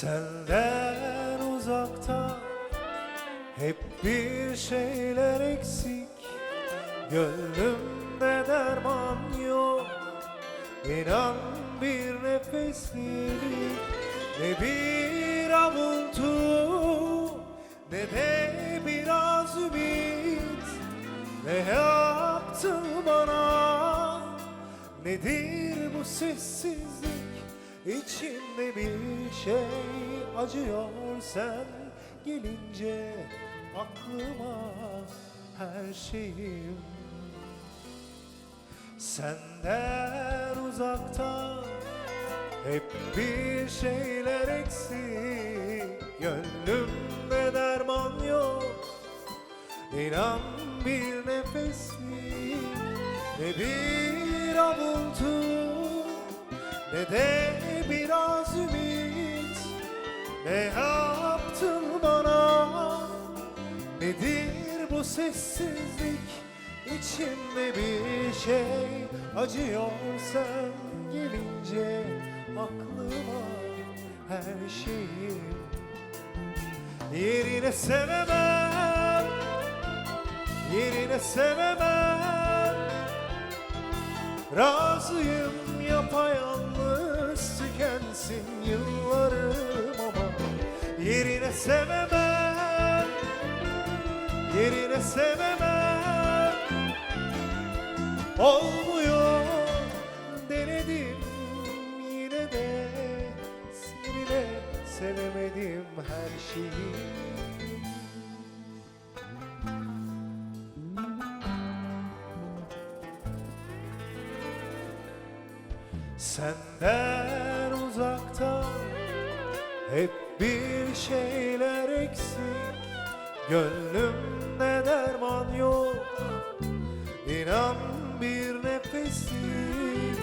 Senden uzakta hep bir şeyler eksik. Gönlümde derman yok İnan bir nefeslik Ne bir avuntu Ne de biraz ümit. Ne yaptın bana Nedir bu sessizlik İçimde bir şey acıyor sen gelince aklıma her şeyim. Senden uzakta hep bir şeyler eksik Gönlümde derman yok. İnan bir nefeslik Ne bir avuntu Ne de biraz ümit. Ne yaptın bana? Nedir bu sessizlik? İçimde bir şey acıyor sen gelince aklıma her şeyim Yerine sevemem Yerine sevemem. Razıyım yapayalnız tükensin yıllarım ama Yerine sevemem Yerine sevemem. Olmuyor hep bir şeyler eksik. Gönlümde derman yok. İnan bir nefeslik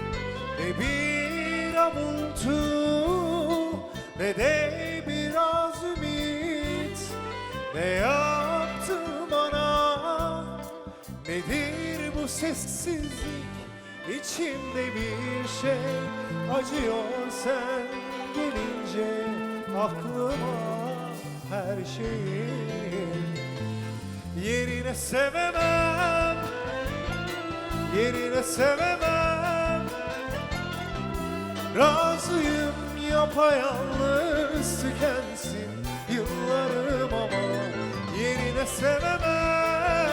Ne bir avuntu Ne de biraz ümit. Ne yaptın bana? Nedir bu sessizlik? İçimde bir şey acıyor sen gelince aklıma her şeyim Yerine sevemem Yerine sevemem. Razıyım yapayalnız tükensin yıllarım ama Yerine sevemem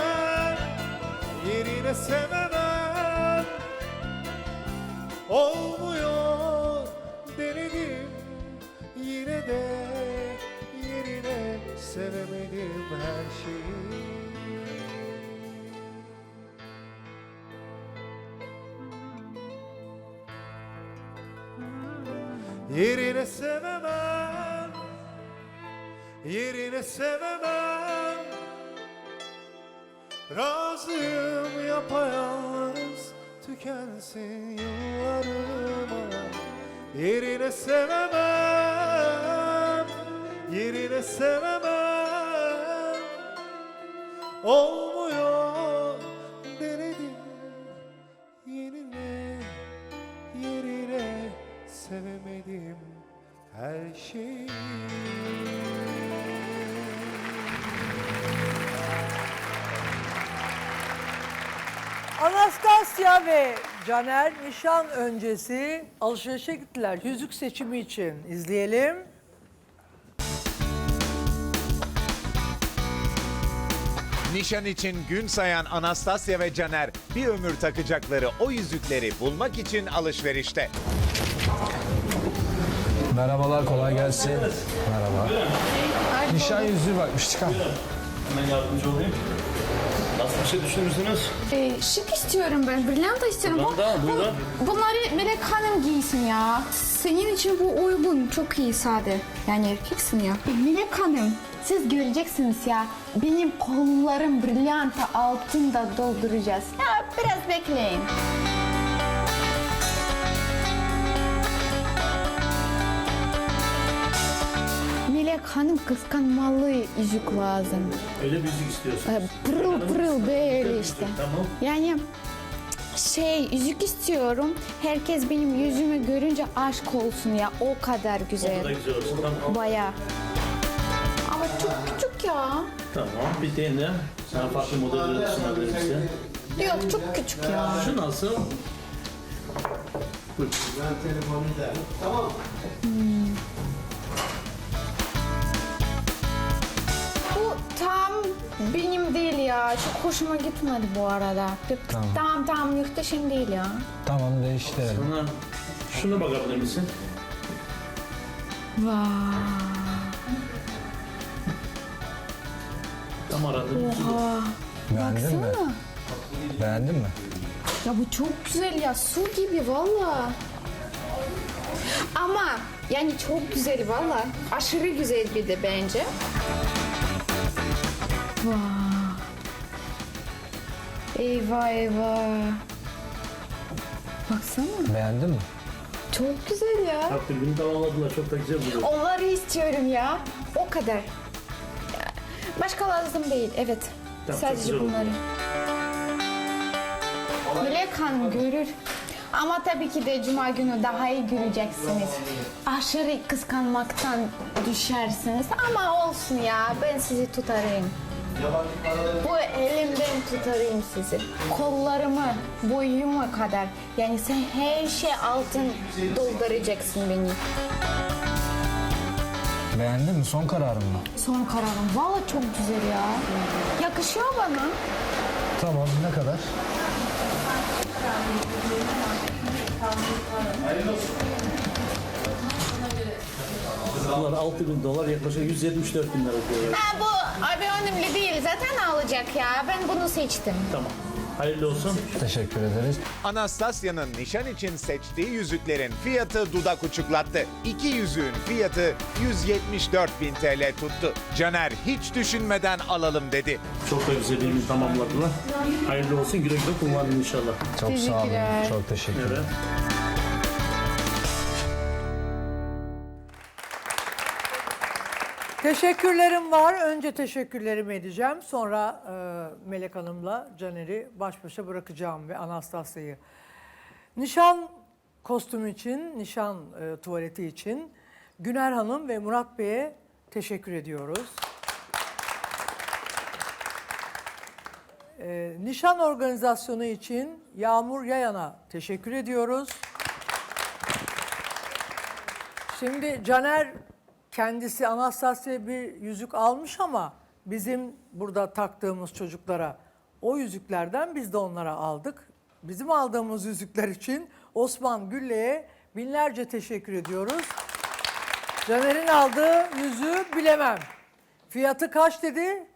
Yerine sevemem. Olmuyor de yerine sevemedim her şeyi. Yerine sevemem Yerine sevemem. Razıyım yapayalnız tükensin yıllarım Yerine sevemem Yerine sevemem Olmuyor denedim Yerine yerine sevemedim her şeyi Anastasia ve Caner nişan öncesi alışverişe gittiler yüzük seçimi için. İzleyelim. Nişan için gün sayan Anastasia ve Caner bir ömür takacakları o yüzükleri bulmak için alışverişte. Merhabalar, kolay gelsin. Merhaba. Nişan yüzüğü bakmıştık ha. Hemen yardımcı olayım. Nasıl bir şey düşünürsünüz? Ee, şık istiyorum ben, brilliant istiyorum. Bu- Brillanta, bu- buyurun. bunları Melek Hanım giysin ya. Senin için bu uygun, çok iyi sade. Yani erkeksin ya. Melek Hanım, siz göreceksiniz ya. Benim kollarım brilyanta altında dolduracağız. Ya biraz bekleyin. Melek Hanım kıskanmalı yüzük lazım. Öyle bir yüzük istiyorsun. Ee, Pırıl pırıl böyle işte. Tamam. Yani Şey yüzük istiyorum. Herkes benim yüzümü görünce aşk olsun ya. O kadar O da güzel. güzel olsun. Tamam. Baya. Tamam. Bir dene. Sana farklı modelleri sunabilirim size. Yok çok küçük ya. Şu nasıl? Buyurun. Bu tam benim değil ya. Çok hoşuma gitmedi bu arada. Tamam. Tamam tamam muhteşem değil ya. Tamam değiştirelim. Sana şuna bakabilir misin? Vay. Tam aradım. Oha. Beğendin mi? Beğendin mi? Ya bu çok güzel ya. Su gibi valla. Ama yani çok güzel valla. Aşırı güzel bir de bence. Vay. Eyvah eyvah. Baksana. Beğendin mi? Çok güzel ya. Takdirini tamamladılar. Çok da güzel duruyor. Onları istiyorum ya. O kadar. Başka lazım değil. Evet. Tamam, çok Sadece güzel oldu. bunları. Melek Hanım görür. Ama tabii ki de cuma günü daha iyi göreceksiniz. Aşırı kıskanmaktan düşersiniz ama olsun ya ben sizi tutarım. Bu elimden tutarım sizi. Kollarımı, boyuma kadar. Yani sen her şey altın dolduracaksın beni. Beğendin mi? Son kararın mı? Son kararım. Valla çok güzel ya. Yakışıyor bana. Tamam ne kadar? Bunlar 6 bin dolar yaklaşık 174 bin lira. Ha bu abi önemli değil. Zaten alacak ya. Ben bunu seçtim. Tamam. Hayırlı olsun. Teşekkür ederiz. Anastasya'nın nişan için seçtiği yüzüklerin fiyatı dudak uçuklattı. İki yüzüğün fiyatı 174 bin TL tuttu. Caner hiç düşünmeden alalım dedi. Çok da güzel birini tamamladılar. Hayırlı olsun. Güle güle kullanın inşallah. Çok sağ olun. Teşekkürler. Çok teşekkür ederim. Evet. Teşekkürlerim var. Önce teşekkürlerimi edeceğim. Sonra e, Melek Hanım'la Caner'i baş başa bırakacağım ve Anastasya'yı. Nişan kostümü için, nişan e, tuvaleti için Güner Hanım ve Murat Bey'e teşekkür ediyoruz. E, nişan organizasyonu için Yağmur Yayan'a teşekkür ediyoruz. Şimdi Caner kendisi Anastasya'ya bir yüzük almış ama bizim burada taktığımız çocuklara o yüzüklerden biz de onlara aldık. Bizim aldığımız yüzükler için Osman Gülle'ye binlerce teşekkür ediyoruz. Caner'in aldığı yüzüğü bilemem. Fiyatı kaç dedi?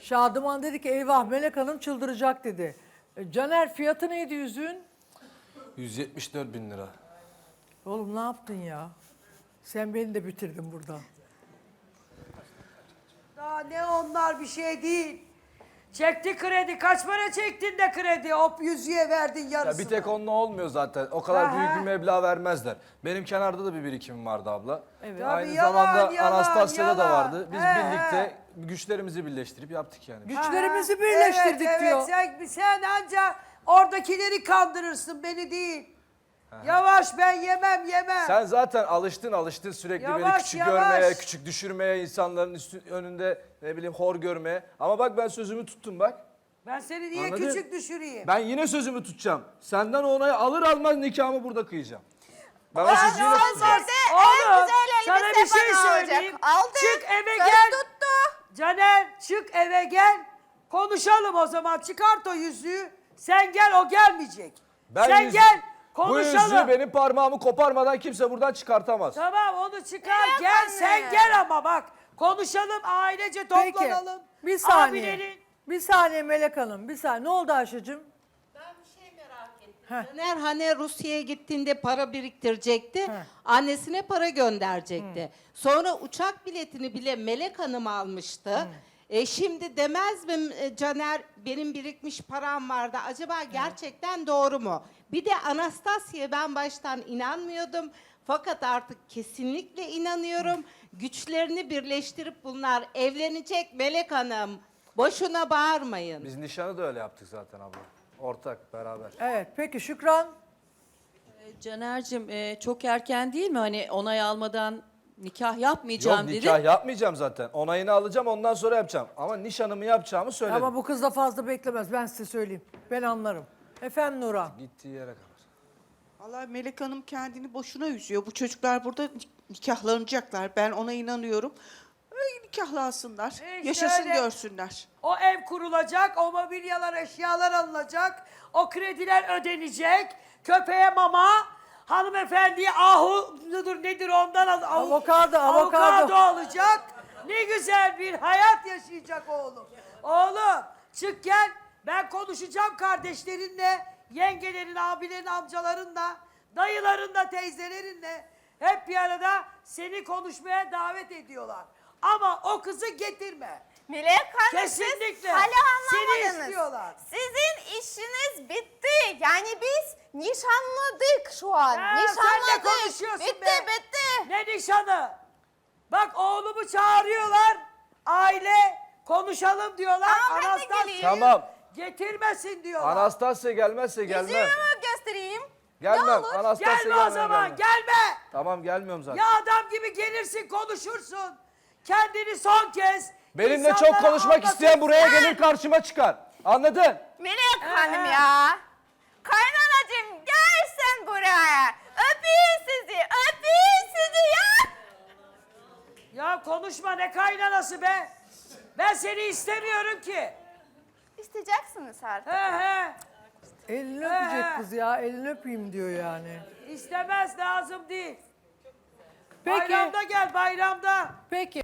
Şadıman dedi ki eyvah Melek Hanım çıldıracak dedi. E, Caner fiyatı neydi yüzüğün? 174 bin lira. Oğlum ne yaptın ya? Sen beni de bitirdin burada. Daha ne onlar bir şey değil. Çekti kredi. Kaç para çektin de kredi? Hop yüzüğe verdin Ya yarısını. bir tek onunla olmuyor zaten. O kadar Aha. büyük bir meblağ vermezler. Benim kenarda da bir birikimim vardı abla. Evet. Tabii Aynı yalan, zamanda yalan, Anastasya'da da yalan. vardı. Biz He, birlikte he. güçlerimizi birleştirip yaptık yani. Güçlerimizi birleştirdik evet, diyor. Evet, sen, sen anca oradakileri kandırırsın beni değil. Yavaş ben yemem yemem. Sen zaten alıştın alıştın sürekli beni Yavaş, küçük yavaş. görmeye, küçük düşürmeye, insanların üstü, önünde ne bileyim hor görmeye. Ama bak ben sözümü tuttum bak. Ben seni niye Anladın? küçük düşüreyim? Ben yine sözümü tutacağım. Senden onayı alır almaz nikahımı burada kıyacağım. Ben o sözü yine tutacağım. en Oğlum, güzel sana bir şey bana söyleyeyim. olacak. Aldı. Çık eve Söz gel. tuttu. Caner çık eve gel. Konuşalım o zaman. Çıkart o yüzüğü. Sen gel o gelmeyecek. Ben Sen yüzü- gel. Bu Konuşalım. yüzüğü benim parmağımı koparmadan kimse buradan çıkartamaz. Tamam onu çıkar Melek gel sen gel ama bak. Konuşalım ailece Peki. toplanalım. Bir saniye. Abilerin Bir saniye Melek Hanım. Bir saniye. Ne oldu Ayşe'cim? Caner hani Rusya'ya gittiğinde para biriktirecekti. Annesine para gönderecekti. Sonra uçak biletini bile Melek Hanım almıştı. E şimdi demez mi e, Caner benim birikmiş param vardı. Acaba gerçekten doğru mu? Bir de Anastasya'ya ben baştan inanmıyordum. Fakat artık kesinlikle inanıyorum. Güçlerini birleştirip bunlar evlenecek Melek Hanım. Boşuna bağırmayın. Biz nişanı da öyle yaptık zaten abla. Ortak beraber. Evet peki Şükran. Caner'cim e, çok erken değil mi? Hani onay almadan nikah Yok yapmayacağım dedi. nikah yapmayacağım zaten. Onayını alacağım ondan sonra yapacağım. Ama nişanımı yapacağımı söyledim. Ama bu kız da fazla beklemez ben size söyleyeyim. Ben anlarım. Efendim Nurhan. Gittiği yere kadar. Vallahi Melek Hanım kendini boşuna üzüyor. Bu çocuklar burada nik- nikahlanacaklar. Ben ona inanıyorum. Öyle nikahlansınlar. İşte Yaşasın öyle. görsünler. O ev kurulacak, o mobilyalar, eşyalar alınacak, o krediler ödenecek, köpeğe mama, hanımefendiye ahu dur nedir ondan al, ahu- Avokado, avokado. alacak. Ne güzel bir hayat yaşayacak oğlum. Oğlum çık gel, ben konuşacağım kardeşlerinle, yengelerin, abilerin, amcalarınla, dayılarınla, teyzelerinle. Hep bir arada seni konuşmaya davet ediyorlar. Ama o kızı getirme. Melek Hanım Kesinlikle. siz hala Seni anlamadınız. istiyorlar. Sizin işiniz bitti. Yani biz nişanladık şu an. Ha, sen de nişanladık. konuşuyorsun bitti be. bitti. Ne nişanı? Bak oğlumu çağırıyorlar. Aile konuşalım diyorlar. Tamam, ben de Anastasya geleyim. Tamam. getirmesin diyorlar. Anastasya gelmezse gelmem. Yüzüğümü göstereyim. Gelmem. Ne olur. Anastasya Gelme o gelmem, zaman gelmem. gelme. Tamam gelmiyorum zaten. Ya adam gibi gelirsin konuşursun. Kendini son kez Benimle çok insanlara konuşmak anlatırsın. isteyen buraya gelir karşıma çıkar. Anladın? Melek. Hanım ya. Kaynanacığım gel sen buraya. Öpeyim sizi. Öpeyim sizi ya. Ya konuşma ne kaynanası be. Ben seni istemiyorum ki. İsteyeceksiniz artık. He he. Elini öpecek kız ya. Elini öpeyim diyor yani. İstemez lazım değil. Peki. Bayramda gel bayramda. Peki.